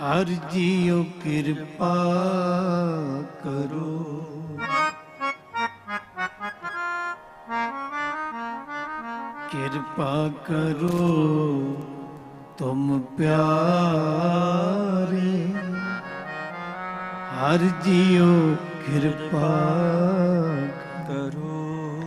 ਹਰ JIO ਕਿਰਪਾ ਕਰੋ। ਕਿਰਪਾ ਕਰੋ ਤੁਮ ਪਿਆਰੇ। ਹਰ ਜੀਓ ਕਿਰਪਾ ਕਰੋ।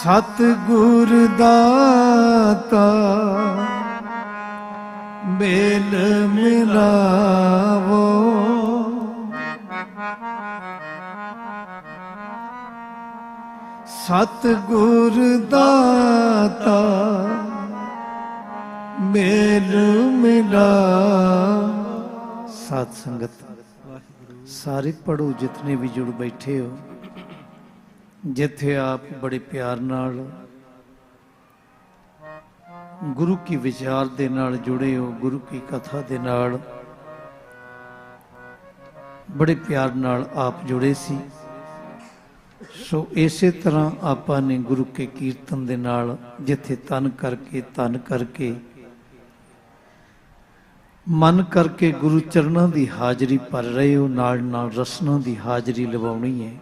ਸਤ ਗੁਰ ਦਾਤਾ ਮੇਲ ਮਿਲਾਵੋ। ਸਤ ਗੁਰ ਦਾਤਾ, ਮੇਲ ਮਿਲਾ ਸਤ ਸੰਗਤ, ਸਾਰੇ ਪੜੋ ਜਿਤਨੇ ਵੀ ਜੁੜ ਬੈਠੇ ਹੋ, ਜਿੱਥੇ ਆਪ ਬੜੇ ਪਿਆਰ ਨਾਲ ਗੁਰੂ ਕੀ ਵਿਚਾਰ ਦੇ ਨਾਲ ਜੁੜੇ ਹੋ ਗੁਰੂ ਕੀ ਕਥਾ ਦੇ ਨਾਲ। ਬੜੇ ਪਿਆਰ ਨਾਲ ਆਪ ਜੁੜੇ ਸੀ। ਸੋ ਇਸੇ ਤਰ੍ਹਾਂ ਆਪਾਂ ਨੇ ਗੁਰੂ ਕੇ ਕੀਰਤਨ ਦੇ ਨਾਲ ਜਿੱਥੇ ਤਨ ਕਰਕੇ ਤਨ ਕਰਕੇ, ਮਨ ਕਰਕੇ ਗੁਰੂ ਚਰਨਾਂ ਦੀ ਹਾਜ਼ਰੀ ਭਰ ਰਹੇ ਹੋ, ਨਾਲ ਨਾਲ ਰਸਨਾ ਦੀ ਹਾਜ਼ਰੀ ਲਵਾਉਣੀ ਹੈ।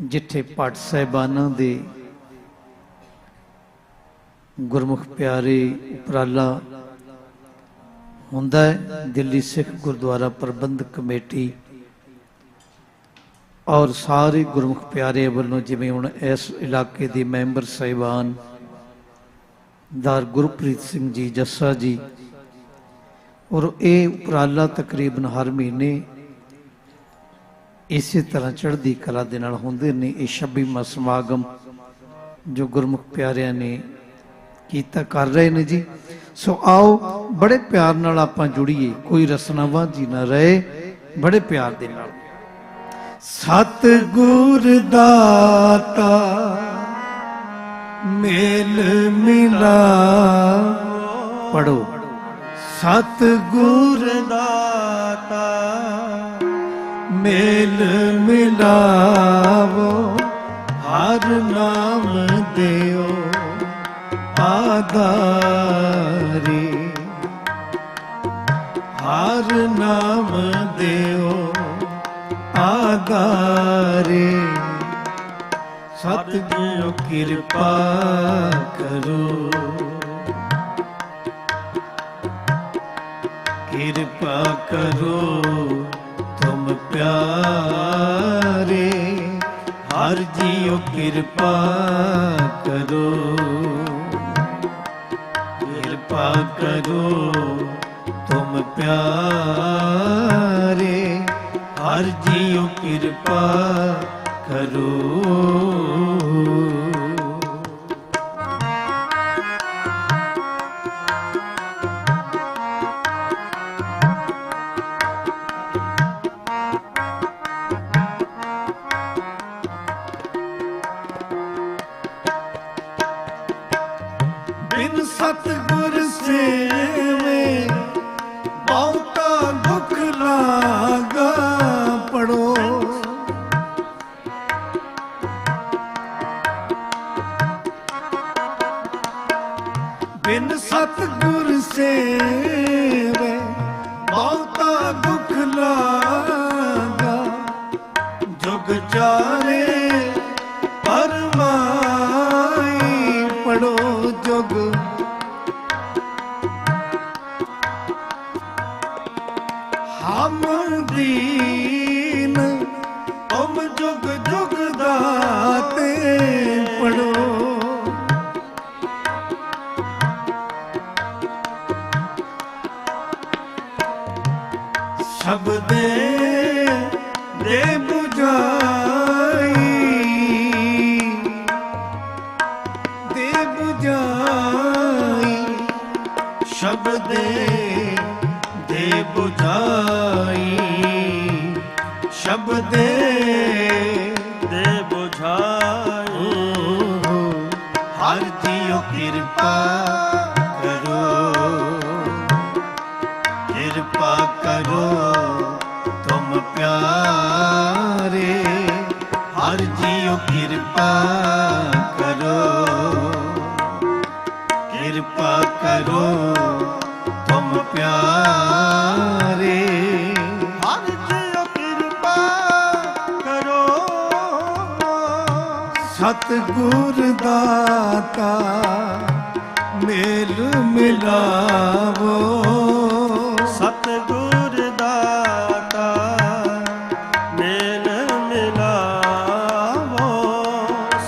ਜਿੱਥੇ ਪਟ ਸਹਿਬਾਨਾਂ ਦੇ ਗੁਰਮੁਖ ਪਿਆਰੇ ਉਪਰਾਲਾ ਹੁੰਦਾ ਹੈ, ਦਿੱਲੀ ਸਿੱਖ ਗੁਰਦੁਆਰਾ ਪ੍ਰਬੰਧਕ ਕਮੇਟੀ ਔਰ ਸਾਰੇ ਗੁਰਮੁਖ ਪਿਆਰੇ ਵੱਲੋਂ ਜਿਵੇਂ ਹੁਣ ਇਸ ਇਲਾਕੇ ਦੇ ਮੈਂਬਰ ਸਹਿਬਾਨ ਦਾਰ ਗੁਰਪ੍ਰੀਤ ਸਿੰਘ ਜੀ, ਜੱਸਾ ਜੀ, ਔਰ ਇਹ ਉਪਰਾਲਾ ਤਕਰੀਬਨ ਹਰ ਮਹੀਨੇ ਇਸੇ ਤਰ੍ਹਾਂ ਚੜ੍ਹਦੀ ਕਲਾ ਦੇ ਨਾਲ ਹੁੰਦੇ ਨੇ। ਇਹ 26ਵਾਂ ਸਮਾਗਮ ਜੋ ਗੁਰਮੁਖ ਪਿਆਰਿਆਂ ਨੇ ਕੀਤਾ, ਕਰ ਰਹੇ ਨੇ ਜੀ। ਸੋ ਆਓ, ਬੜੇ ਪਿਆਰ ਨਾਲ ਆਪਾਂ ਜੁੜੀਏ। ਕੋਈ ਰਸਨਾਵਾਂ ਜੀ ਨਾ ਰਹੇ, ਬੜੇ ਪਿਆਰ ਦੇ ਨਾਲ। ਸਤ ਗੁਰ ਦਾਤਾ, ਮੇਲ ਮਿਲਾ ਪੜੋ ਸਤ ਗੁਰ ਦਾਤਾ, ਮੇਲ ਮਿਲਾਵੋ ਹਰ ਨਾਮ ਦਿਓ। ਆਧਾਰੀ ਹਰ ਨਾਮ ਦਿਓ ਆਧਾਰੇ। ਸਤ ਗੁਰੂ ਕਿਰਪਾ ਕਰੋ। ਕਿਰਪਾ ਕਰੋ ਤੁਮ ਪਿਆਰੇ। ਹਰ ਜੀਓ ਕਿਰਪਾ ਕਰੋ। ਕਰੋ ਤੁਮ ਪਿਆਰੇ ਹਰ ਜੀਓ ਕਿਰਪਾ ਕਰੋ। ਸਤਗੁਰ ਸੇਵੇ ਬਹੁਤਾ ਦੁੱਖ ਲਾਗਾ। ਜੁਗ ਚਾਰੇ ਸਭ ਦੇ ਗੁਰ ਦਾਤਾ ਮੇਲ ਮਿਲਾਵੋ। ਸਤ ਮੇਲ ਮਿਲਾਵੋ।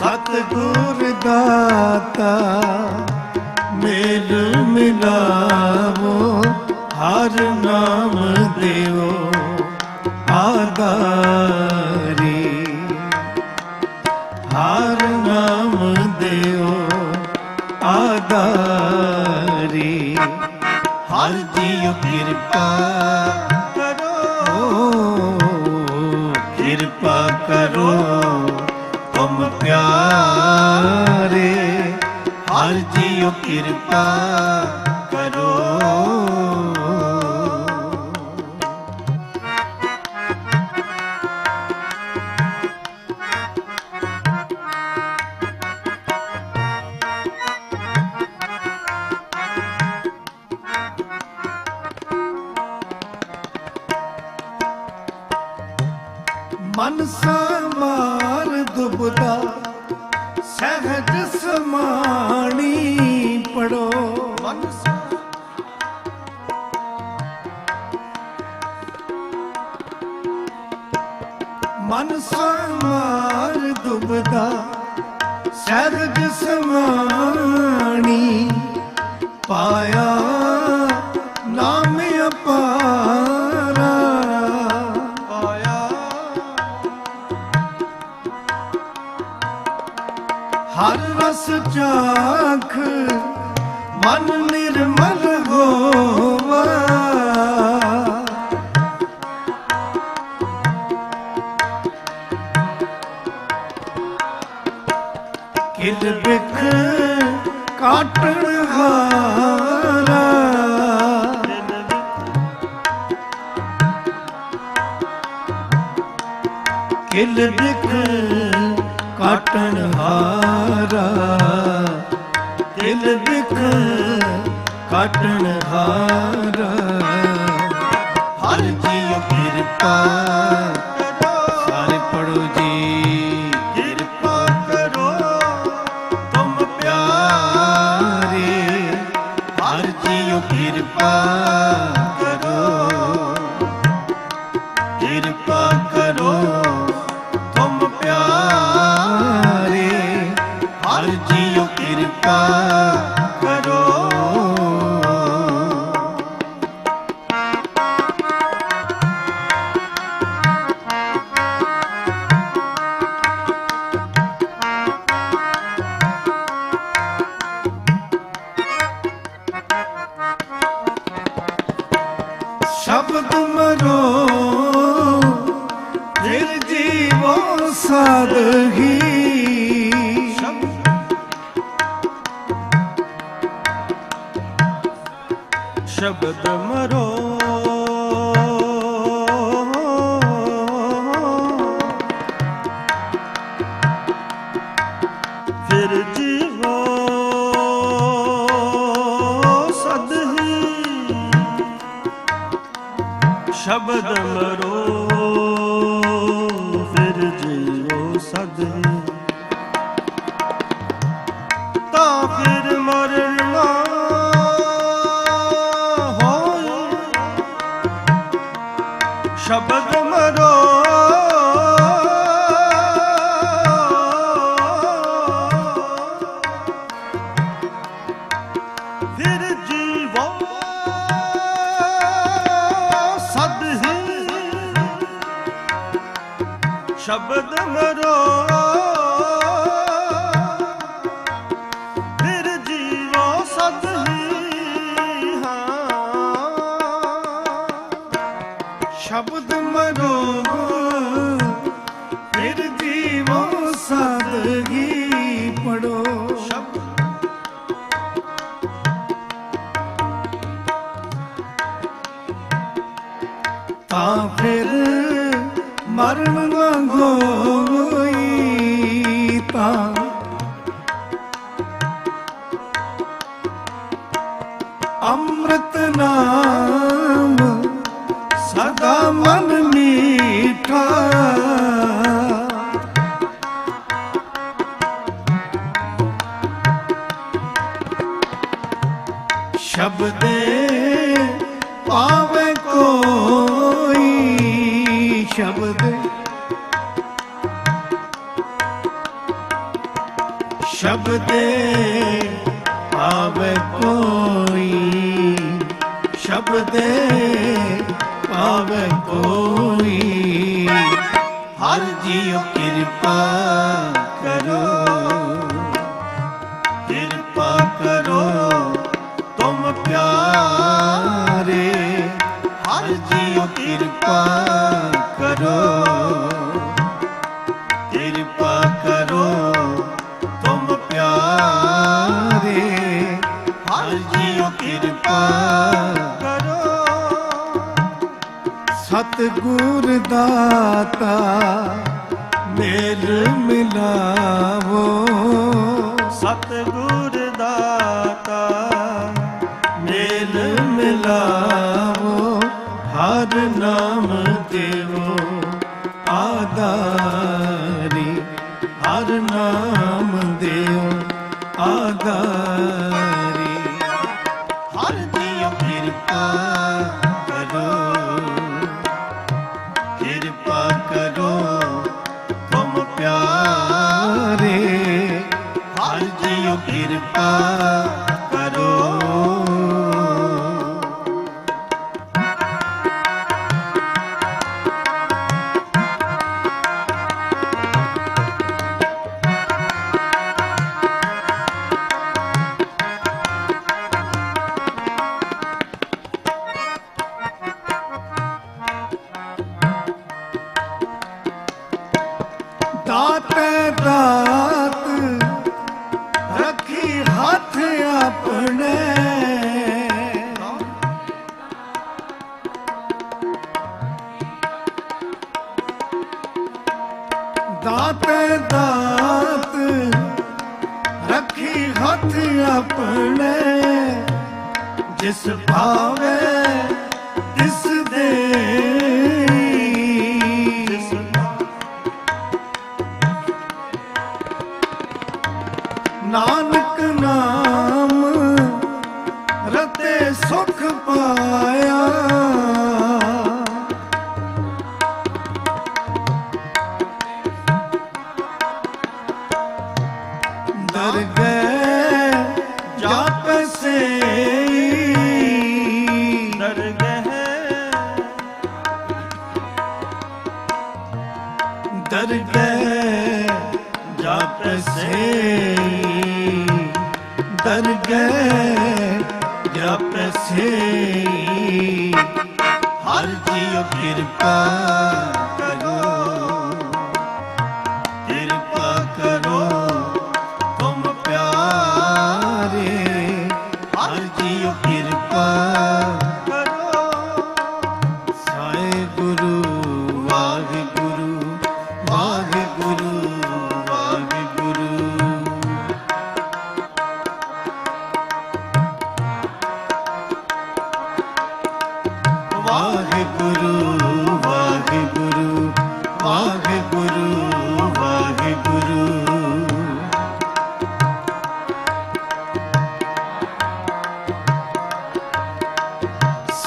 ਸਤ ਮੇਲ ਮਿਲਾਵੋ। ਹਰ ਨਾਮ ਦੇਵੋ। ਕਿਰਪਾ ਕਰੋ ਕਿਰਪਾ ਕਰੋ ਤੁਮ ਪਿਆਰੇ ਹਰ ਜੀਉ ਕਿਰਪਾ ama. ਮਨ ਨਿਰਮਲ ਸ਼ਬਦ ਮਰੋ ਸ਼ਬਦ ਮਰੋ। ਫਿਰ ਜੀਵੋ ਸਾਦਗੀ ਪੜੋ ਤਾਂ ਫਿਰ ਮਰਨ ਮੰਗੋ ਸ਼ਬਦੇ ਪਾਵੇ ਕੋਈ ਸ਼ਬਦ। ਸ਼ਬਦੇ ਪਾਵੇ ਕੋਈ ਸ਼ਬਦੇ ਪਾਵੇ ਕੋਈ। ਹਰ ਜੀਉ ਕਿਰਪਾ ਕਿਰਪਾ ਕਰੋ। ਕਿਰਪਾ ਕਰੋ ਤੁਮ ਪਿਆਰੇ। ਹਰ ਜੀਉ ਕਿਰਪਾ ਕਰੋ। ਸਤਿਗੁਰ ਦਾਤਾ ਮੇਲ ਮਿਲਾਵੋ। ਹਰ ਨਾਮ ਦੇਵੋ ਆਦਾਰੀ ਹਰ ਨਾਮ ਦਾਤੇ ਦਾਤ। ਰੱਖੀ ਹੱਥ ਆਪਣੇ। ਜਿਸ ਭਾਵੇ ਅੰਦਰ ਗਏ ਜਾਪ ਸੇ ਦਰ ਗਏ। ਦਰ ਗਏ ਜਾਪ ਸੇ ਦਰ ਗਏ ਜਾਪ ਸੇ ਹਰ ਜੀਉ ਕਿਰਪਾ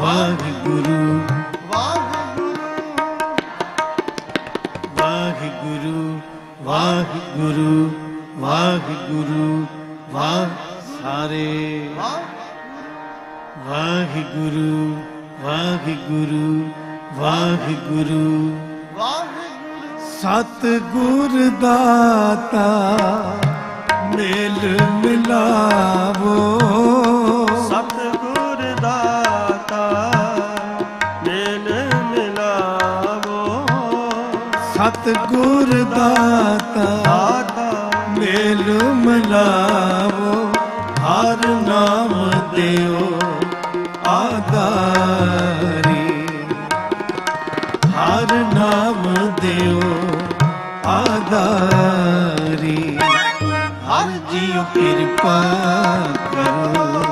ਵਾਹਿਗੁਰੂ। ਵਾਹਿਗੁਰੂ ਵਾਹਿਗੁਰੂ ਵਾਹਿਗੁਰੂ ਵਾਹ ਸਾਰੇ। ਵਾਹਿਗੁਰੂ ਵਾਹਿਗੁਰੂ ਵਾਹਿਗੁਰੂ। ਸਤਿਗੁਰ ਦਾਤਾ ਮੇਲ ਮਿਲਾਵੋ। ਸਤਿਗੁਰ ਦਾਤਾ ਦਾਤਾ, ਮੇਲ ਮਿਲਾਵੋ ਹਰ ਨਾਮ ਦਿਓ ਆਦਾਰੀ ਹਰ ਨਾਮ ਦਿਓ ਆਦਾਰੀ ਹਰ ਜੀਉ ਕਿਰਪਾ ਕਰੋ।